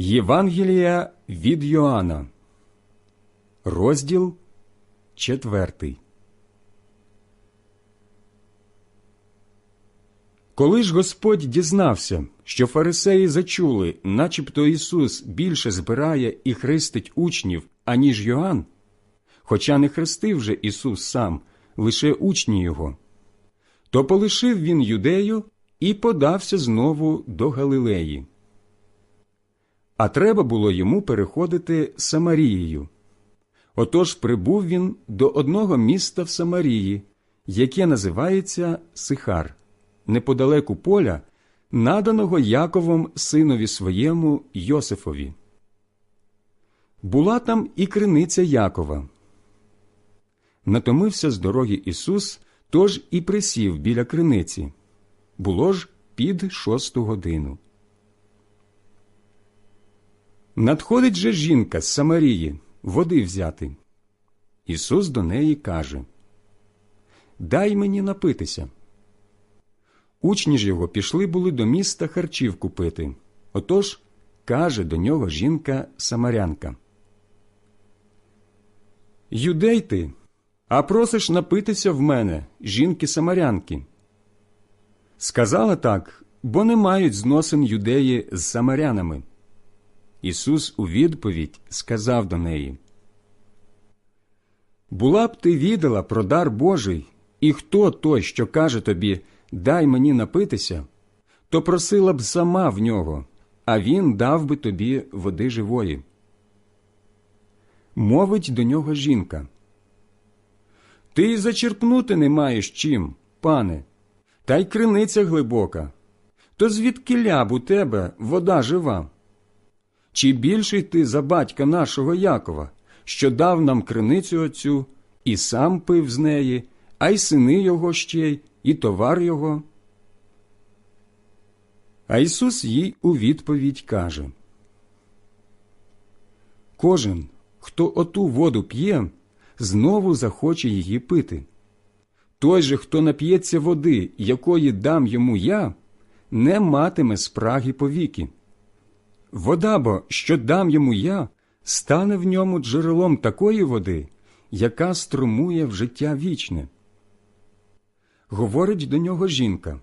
Євангелія від Йоанна, розділ четвертий. Коли ж Господь дізнався, що фарисеї зачули, начебто Ісус більше збирає і хрестить учнів, аніж Йоанн, хоча не хрестив же Ісус сам, лише учні Його, то полишив він юдею і подався знову до Галилеї. А треба було йому переходити Самарією. Отож прибув він до одного міста в Самарії, яке називається Сихар, неподалеку поля, наданого Яковом синові своєму Йосифові. Була там і криниця Якова. Натомився з дороги Ісус, тож і присів біля криниці. Було ж під шосту годину. Надходить же жінка з Самарії води взяти. Ісус до неї каже Дай мені напитися. Учні ж його пішли були до міста харчів купити. Отож каже до нього жінка Самарянка. Юдей ти, а просиш напитися в мене, жінки Самарянки. Сказала так, бо не мають зносин юдеї з самарянами. Ісус у відповідь сказав до неї Була б ти відала про дар Божий, і хто той, що каже тобі Дай мені напитися, то просила б сама в нього, а він дав би тобі води живої. Мовить до нього жінка. Ти й зачерпнути не маєш чим, пане, та й криниця глибока. То звідки ляб у тебе вода жива? Чи більший ти за батька нашого Якова, що дав нам криницю оцю, і сам пив з неї, а й сини його ще й, і товар його? А Ісус їй у відповідь каже Кожен, хто оту воду п'є, знову захоче її пити. Той же, хто нап'ється води, якої дам йому я, не матиме спраги повіки. Вода бо, що дам йому я, стане в ньому джерелом такої води, яка струмує в життя вічне. Говорить до нього жінка.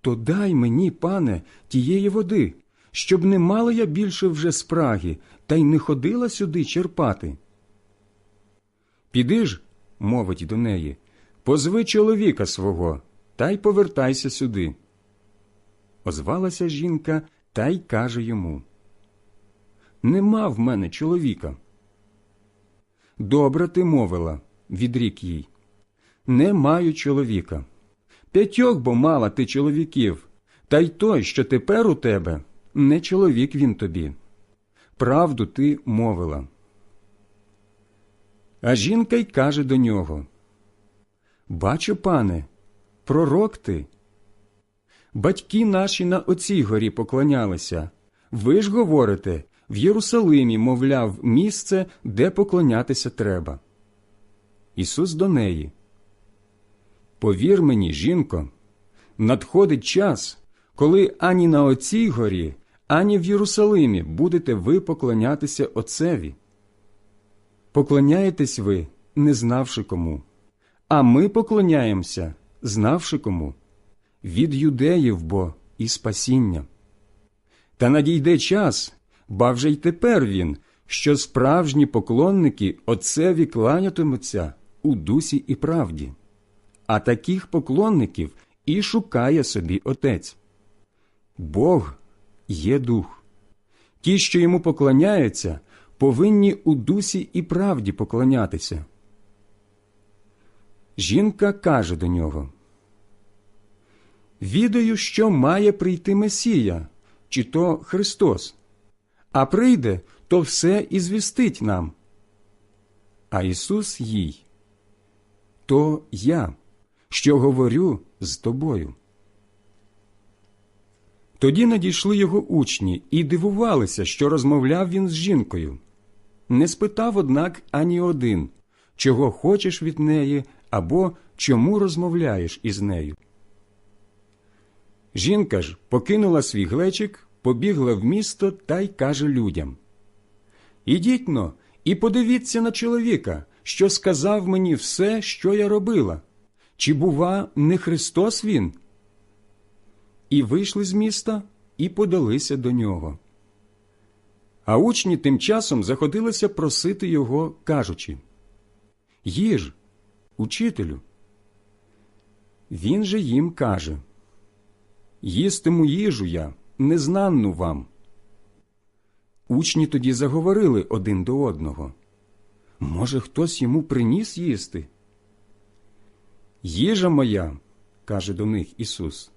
То дай мені, пане, тієї води, щоб не мала я більше вже спраги, та й не ходила сюди черпати. Піди ж, мовить до неї, позви чоловіка свого, та й повертайся сюди. Озвалася жінка та й каже йому Нема в мене чоловіка. Добре ти мовила, відрік їй. Не маю чоловіка. П'ятьох бо мала ти чоловіків, та й той, що тепер у тебе, не чоловік він тобі. Правду ти мовила. А жінка й каже до нього Бачу, пане, пророк ти. Батьки наші на оцій горі поклонялися. Ви ж говорите, в Єрусалимі, мовляв, місце, де поклонятися треба. Ісус до неї. Повір мені, жінко, надходить час, коли ані на оцій горі, ані в Єрусалимі будете ви поклонятися Отцеві. Поклоняєтесь ви, не знавши кому, а ми поклоняємося, знавши кому від юдеїв бо і спасіння. Та надійде час, ба вже й тепер він, що справжні поклонники Отцеві кланятимуться у дусі і правді, а таких поклонників і шукає собі Отець. Бог є дух. Ті, що йому поклоняються, повинні у дусі і правді поклонятися. Жінка каже до нього Відаю, що має прийти Месія, чи то Христос, а прийде, то все і звістить нам. А Ісус їй то я, що говорю з тобою. Тоді надійшли його учні і дивувалися, що розмовляв він з жінкою. Не спитав, однак, ані один, чого хочеш від неї або чому розмовляєш із нею. Жінка ж покинула свій глечик, побігла в місто та й каже людям Ідіть но і подивіться на чоловіка, що сказав мені все, що я робила. Чи, бува, не Христос він? І вийшли з міста і подалися до нього. А учні тим часом заходилися просити його, кажучи Їж, учителю. Він же їм каже Їстиму їжу я, незнанну вам. Учні тоді заговорили один до одного. Може, хтось йому приніс їсти? Їжа моя, каже до них Ісус,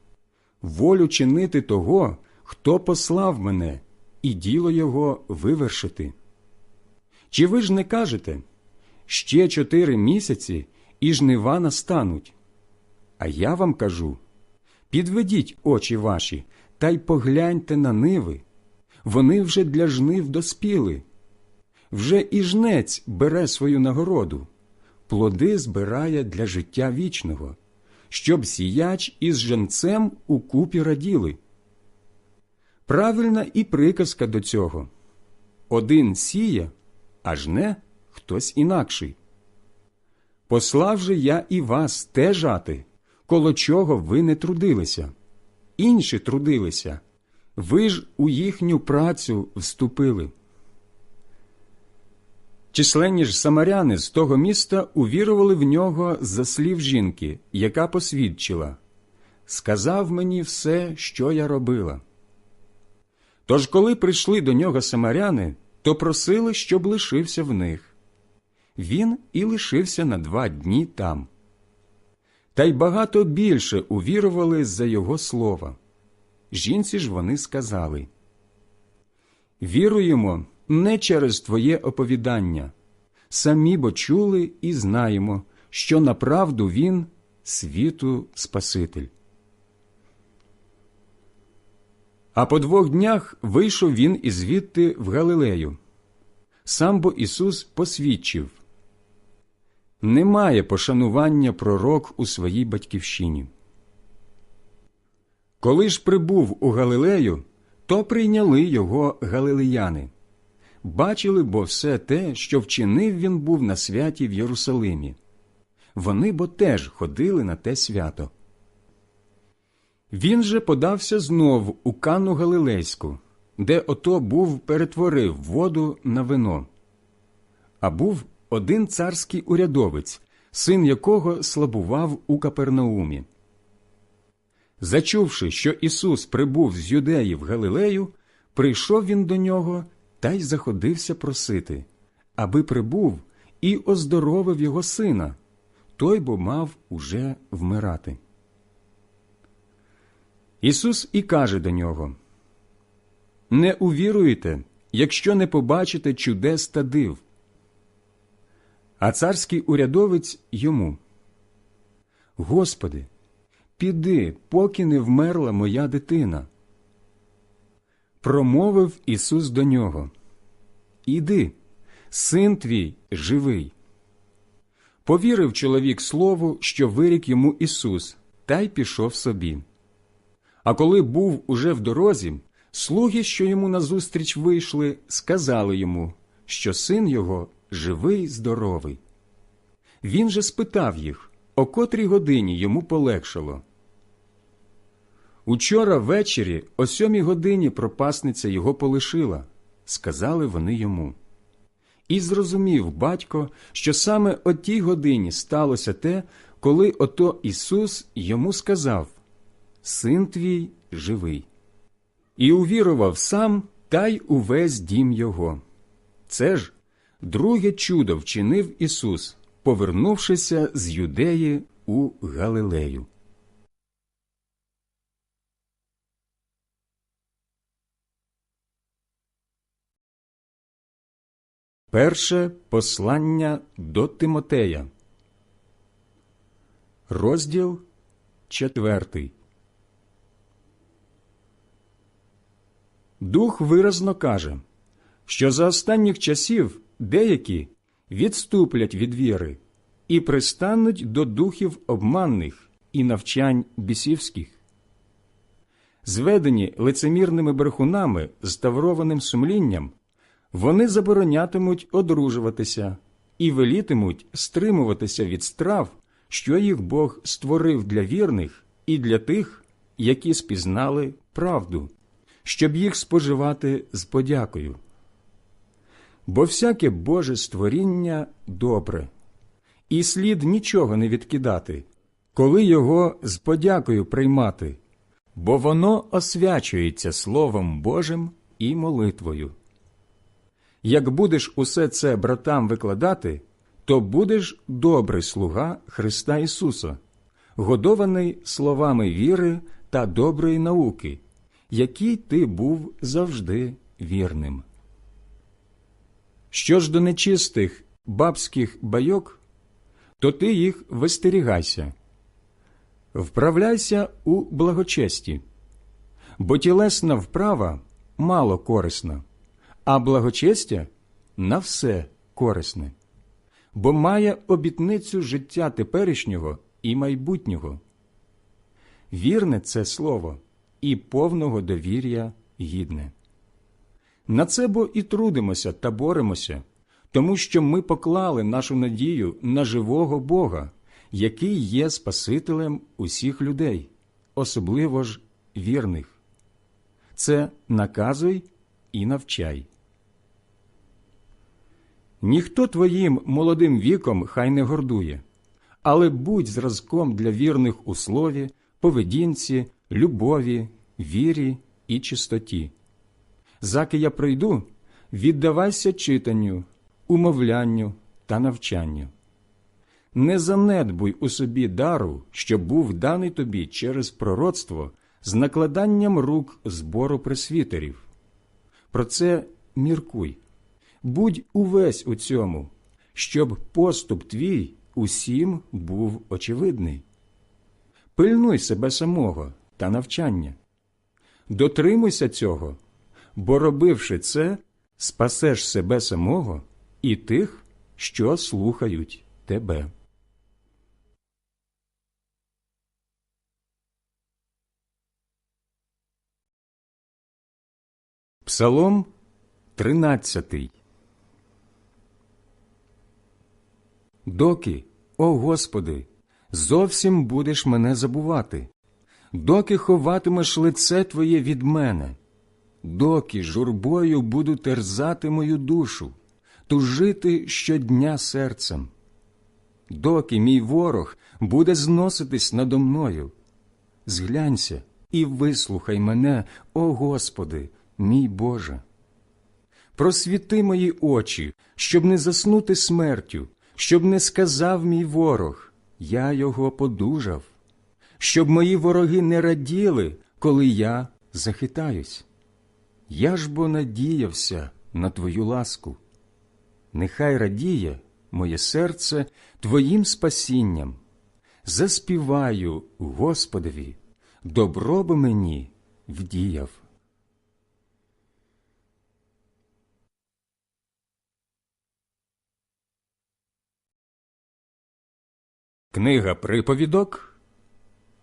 волю чинити того, хто послав мене, і діло його вивершити. Чи ви ж не кажете ще чотири місяці і жнива настануть? А я вам кажу підведіть очі ваші та й погляньте на ниви. Вони вже для жнив доспіли. Вже і жнець бере свою нагороду, плоди збирає для життя вічного, щоб сіяч із женцем у купі раділи. Правильна і приказка до цього один сіє, а жне хтось інакший. Послав же я і вас те жати, коло чого ви не трудилися, інші трудилися, ви ж у їхню працю вступили. Численні ж самаряни з того міста увірували в нього за слів жінки, яка посвідчила Сказав мені все, що я робила. Тож, коли прийшли до нього самаряни, то просили, щоб лишився в них. Він і лишився на два дні там. Та й багато більше увірували за його слова. Жінці ж вони сказали Віруємо не через Твоє оповідання, самі бо чули і знаємо, що направду Він світу Спаситель. А по двох днях вийшов він із звідти в Галилею. Сам бо Ісус посвідчив немає пошанування пророк у своїй батьківщині. Коли ж прибув у Галилею, то прийняли його галилеяни. Бачили бо все те, що вчинив він був на святі в Єрусалимі. Вони бо теж ходили на те свято. Він же подався знов у Канну Галилейську, де ото був перетворив воду на вино. А був один царський урядовець, син якого слабував у Капернаумі. Зачувши, що Ісус прибув з юдеї в Галилею, прийшов він до нього та й заходився просити, аби прибув і оздоровив його сина, той бо мав уже вмирати. Ісус і каже до нього Не увіруєте, якщо не побачите чудес та див. А царський урядовець йому Господи, піди, поки не вмерла моя дитина. Промовив Ісус до нього Іди, син твій живий. Повірив чоловік слову, що вирік йому Ісус, та й пішов собі. А коли був уже в дорозі, слуги, що йому назустріч вийшли, сказали йому, що син його живий, здоровий. Він же спитав їх, о котрій годині йому полегшало. Учора ввечері о сьомій годині пропасниця його полишила, сказали вони йому. І зрозумів батько, що саме о тій годині сталося те, коли ото Ісус йому сказав Син твій живий. І увірував сам та й увесь дім його. Це ж друге чудо вчинив Ісус, повернувшися з юдеї у Галилею. Перше послання до Тимотея, розділ четвертий. Дух виразно каже, що за останніх часів деякі відступлять від віри і пристануть до духів обманних і навчань бісівських. зведені лицемірними брехунами з таврованим сумлінням, вони заборонятимуть одружуватися і велітимуть стримуватися від страв, що їх Бог створив для вірних і для тих, які спізнали правду, щоб їх споживати з подякою. Бо всяке Боже створіння добре, і слід нічого не відкидати, коли його з подякою приймати, бо воно освячується Словом Божим і молитвою. Як будеш усе це братам викладати, то будеш добрий слуга Христа Ісуса, годований словами віри та доброї науки, якій ти був завжди вірним. Що ж до нечистих бабських байок, то ти їх вистерігайся, вправляйся у благочесті, бо тілесна вправа мало корисна, а благочестя на все корисне, бо має обітницю життя теперішнього і майбутнього. Вірне це слово і повного довір'я гідне. На це бо і трудимося та боремося, тому що ми поклали нашу надію на живого Бога, який є Спасителем усіх людей, особливо ж вірних. Це наказуй і навчай. Ніхто твоїм молодим віком хай не гордує, але будь зразком для вірних у слові, поведінці, любові, вірі і чистоті. Заки я прийду, віддавайся читанню, умовлянню та навчанню. Не занедбуй у собі дару, що був даний тобі через пророцтво з накладанням рук збору пресвітерів. Про це міркуй, будь увесь у цьому, щоб поступ твій усім був очевидний. Пильнуй себе самого та навчання. Дотримуйся цього, бо, робивши це, спасеш себе самого і тих, що слухають тебе. Псалом 13 Доки, о Господи, зовсім будеш мене забувати, доки ховатимеш лице Твоє від мене, доки журбою буду терзати мою душу, тужити щодня серцем, доки мій ворог буде зноситись надо мною. Зглянься і вислухай мене, о Господи, мій Боже. Просвіти мої очі, щоб не заснути смертю, щоб не сказав мій ворог, я його подужав, щоб мої вороги не раділи, коли я захитаюсь. Я ж бо надіявся на Твою ласку. Нехай радіє моє серце Твоїм спасінням. Заспіваю Господові, добро би мені вдіяв. Книга Приповідок,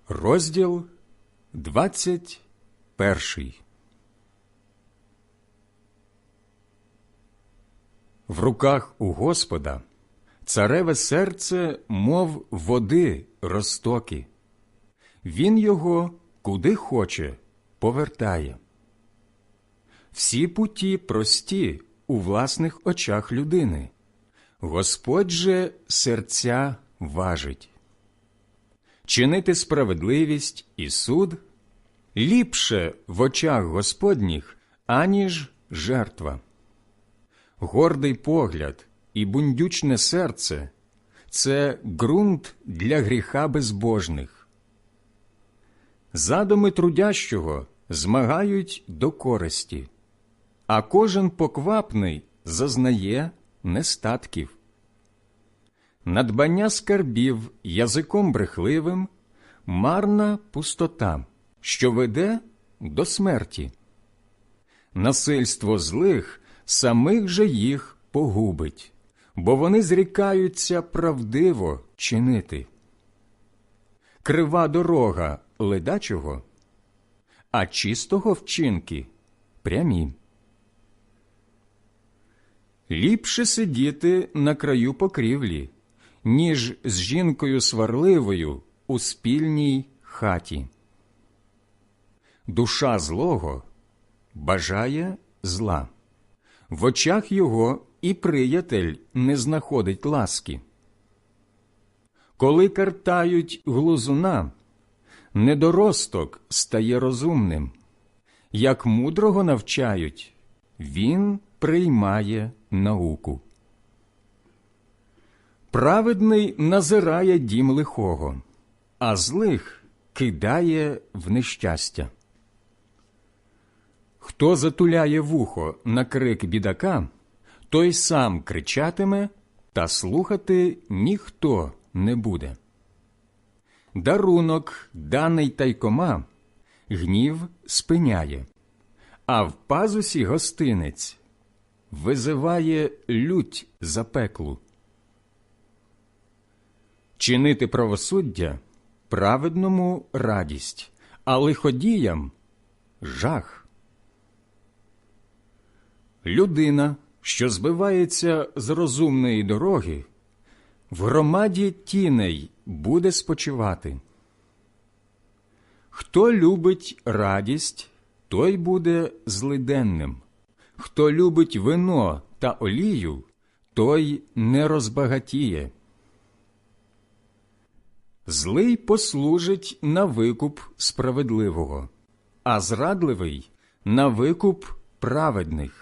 розділ 21 В руках у Господа цареве серце, мов води розтоки. Він його куди хоче повертає. Всі путі прості у власних очах людини. Господь же серця важить. Чинити справедливість і суд ліпше в очах Господніх, аніж жертва. Гордий погляд і бундючне серце це ґрунт для гріха безбожних. Задуми трудящого змагають до користі, а кожен поквапний зазнає нестатків надбання скарбів язиком брехливим, марна пустота, що веде до смерті. Насильство злих самих же їх погубить, бо вони зрікаються правдиво чинити. Крива дорога ледачого, а чистого вчинки прямі. Ліпше сидіти на краю покрівлі, ніж з жінкою сварливою у спільній хаті. Душа злого бажає зла, в очах його і приятель не знаходить ласки. Коли картають глузуна, недоросток стає розумним. Як мудрого навчають, він приймає науку. Праведний назирає дім лихого, а злих кидає в нещастя. Хто затуляє вухо на крик бідака, той сам кричатиме, та слухати ніхто не буде. Дарунок, даний тайкома, гнів спиняє, а в пазусі гостинець визиває лють запеклу. Чинити правосуддя праведному радість, а лиходіям жах. Людина, що збивається з розумної дороги, в громаді тіней буде спочивати. Хто любить радість, той буде злиденним. Хто любить вино та олію, той не розбагатіє. Злий послужить на викуп справедливого, а зрадливий на викуп праведних.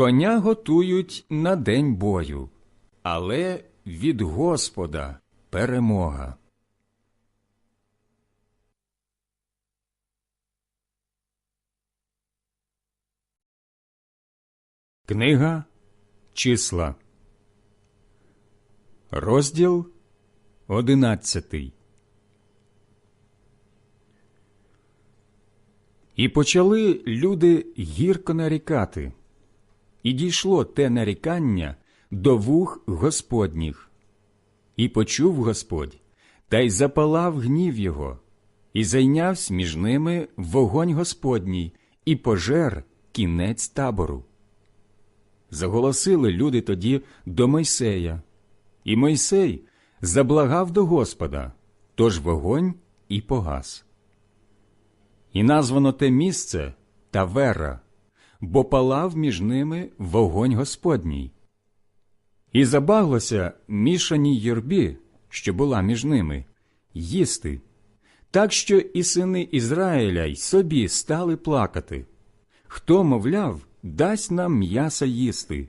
Коня готують на день бою, але від Господа перемога. Книга Числа, розділ одинадцятий. І почали люди гірко нарікати, і дійшло те нарікання до вух Господніх. І почув Господь, та й запалав гнів його, і зайнявся між ними вогонь Господній, і пожер кінець табору. Заголосили люди тоді до Мойсея, і Мойсей заблагав до Господа, тож вогонь і погас. І названо те місце Тавера, бо палав між ними вогонь Господній. І забаглося мішаній юрбі, що була між ними, їсти, Так що і сини Ізраїля й собі стали плакати. Хто, мовляв, дасть нам м'яса їсти.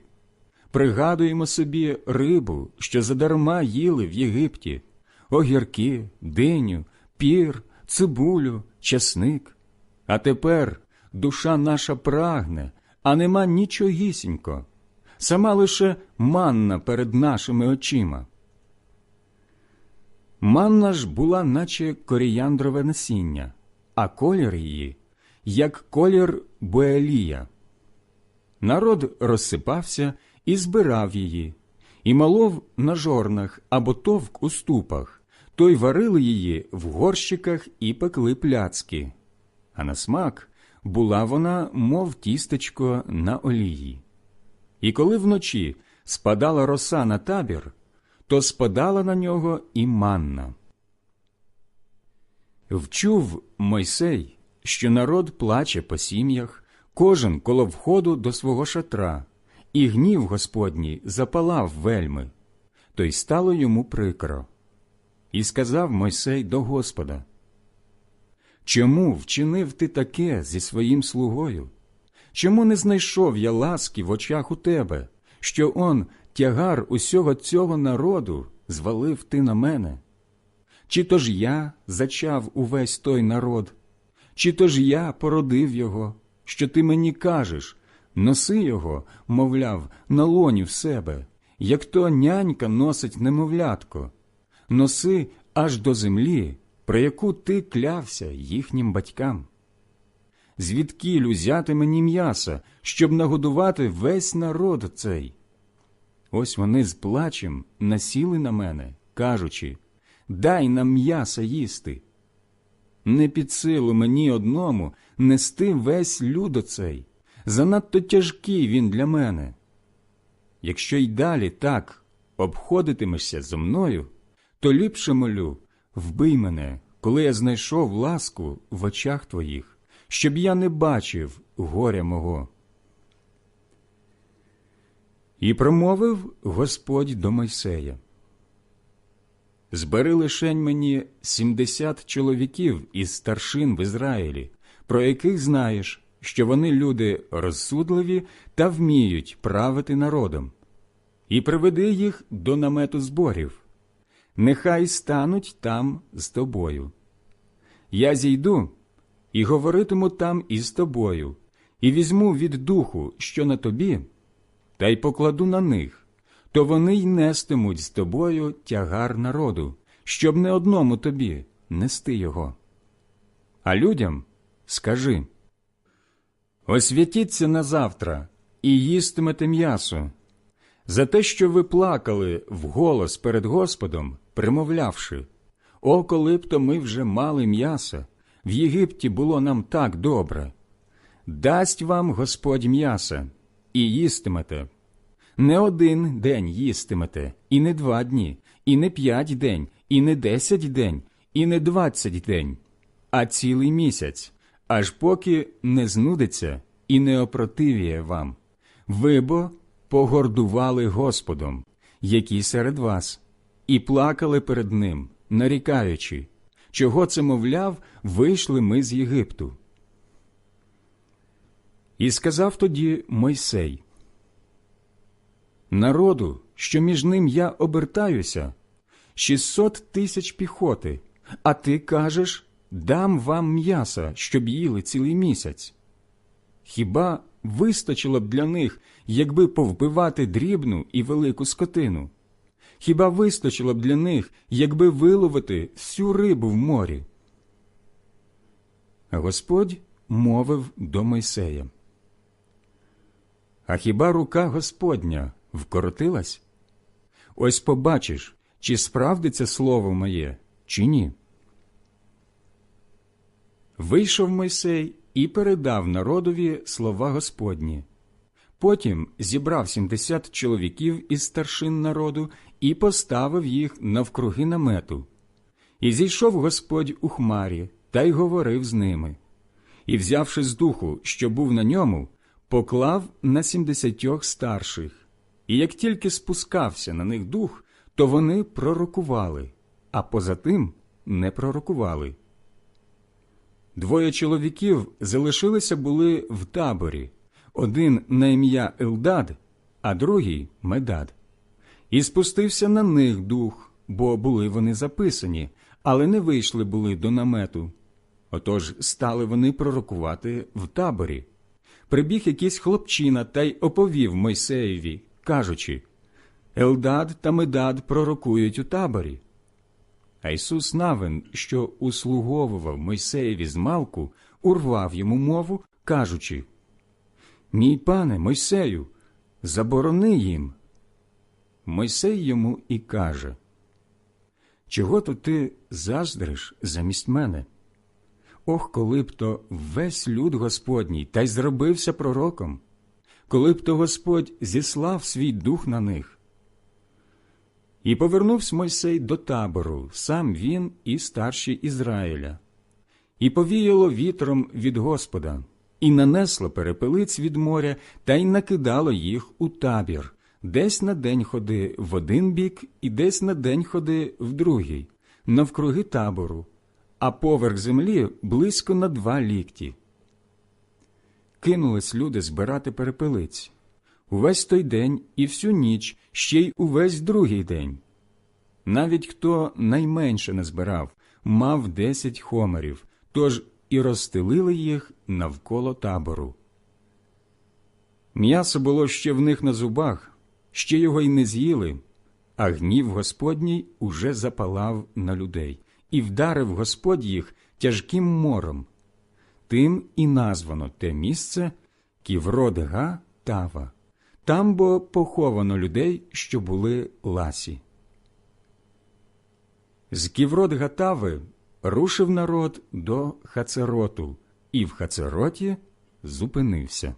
Пригадуємо собі рибу, що задарма їли в Єгипті, огірки, диню, пір, цибулю, часник. А тепер душа наша прагне, а нема нічогісінько, сама лише манна перед нашими очима. Манна ж була, наче коріяндрове насіння, а колір її, як колір буелія. Народ розсипався і збирав її, і малов на жорнах або товк у ступах, то й варили її в горщиках і пекли пляцки. А на смак була вона, мов тістечко на олії. І коли вночі спадала роса на табір, то спадала на нього і манна. Вчув Мойсей, що народ плаче по сім'ях, кожен коло входу до свого шатра, і гнів Господній запалав вельми, то й стало йому прикро. І сказав Мойсей до Господа Чому вчинив ти таке зі своїм слугою? Чому не знайшов я ласки в очах у тебе, що он тягар усього цього народу звалив ти на мене? Чи то ж я зачав увесь той народ, чи то ж я породив його, що ти мені кажеш, носи його, мовляв, на лоні в себе, як то нянька носить немовлятко, носи аж до землі, про яку ти клявся їхнім батькам. Звідкіль узяти мені м'яса, щоб нагодувати весь народ цей? Ось вони з плачем насіли на мене, кажучи Дай нам м'яса їсти. Не під силу мені одному нести весь люд оцей. Занадто тяжкий він для мене. Якщо й далі так обходитимешся зо мною, то ліпше молю, вбий мене, коли я знайшов ласку в очах твоїх, щоб я не бачив горя мого. І промовив Господь до Мойсея. Збери лишень мені сімдесят чоловіків із старшин в Ізраїлі, про яких знаєш, що вони люди розсудливі та вміють правити народом, і приведи їх до намету зборів. Нехай стануть там з тобою. Я зійду і говоритиму там із тобою, і візьму від духу, що на тобі, та й покладу на них, то вони й нестимуть з тобою тягар народу, щоб не одному тобі нести його. А людям скажи освятіться на завтра і їстимете м'ясо. За те, що ви плакали вголос перед Господом, примовлявши О, коли б то ми вже мали м'яса, в Єгипті було нам так добре. Дасть вам Господь м'яса, і їстимете. Не один день їстимете, і не два дні, і не п'ять день, і не десять день, і не двадцять день, а цілий місяць, аж поки не знудиться і не опротивіє вам. Ви бо погордували Господом, який серед вас, і плакали перед Ним, нарікаючи, чого це, мовляв, вийшли ми з Єгипту. І сказав тоді Мойсей, Народу, що між ним я обертаюся, шістсот тисяч піхоти, а ти кажеш, дам вам м'яса, щоб їли цілий місяць. Хіба вистачило б для них, якби повбивати дрібну і велику скотину? Хіба вистачило б для них, якби виловити всю рибу в морі? Господь мовив до Мойсея. А хіба рука Господня вкоротилась? Ось побачиш, чи справдиться слово моє, чи ні. Вийшов Мойсей і передав народові слова Господні. Потім зібрав сімдесят чоловіків із старшин народу і поставив їх навкруги намету. І зійшов Господь у хмарі та й говорив з ними. І, взявши з духу, що був на ньому, поклав на сімдесятьох старших. І як тільки спускався на них дух, то вони пророкували, а поза тим не пророкували. Двоє чоловіків залишилися були в таборі один на ім'я Елдад, а другий Медад. І спустився на них дух, бо були вони записані, але не вийшли були до намету. Отож стали вони пророкувати в таборі. Прибіг якийсь хлопчина та й оповів Мойсеєві, кажучи Елдад та Медад пророкують у таборі. А Ісус Навин, що услуговував Мойсеєві з малку, урвав йому мову, кажучи Мій пане Мойсею, заборони їм. Мойсей йому і каже Чого то ти заздриш замість мене? Ох, коли б то весь люд Господній та й зробився пророком, коли б то Господь зіслав свій дух на них. І повернувся Мойсей до табору, сам він і старші Ізраїля, і повіяло вітром від Господа, і нанесло перепелиць від моря та й накидало їх у табір, десь на день ходи в один бік і десь на день ходи в другий, навкруги табору, а поверх землі близько на два лікті. Кинулись люди збирати перепелиць. Увесь той день і всю ніч, ще й увесь другий день. Навіть хто найменше не збирав, мав десять хомерів, тож і розстелили їх навколо табору. М'ясо було ще в них на зубах, ще його й не з'їли, а гнів Господній уже запалав на людей, і вдарив Господь їх тяжким мором. Тим і названо те місце Ківрод-Га Тава. Там бо поховано людей, що були ласі. З Ківрод Гатави рушив народ до Хацероту, і в Хацероті зупинився.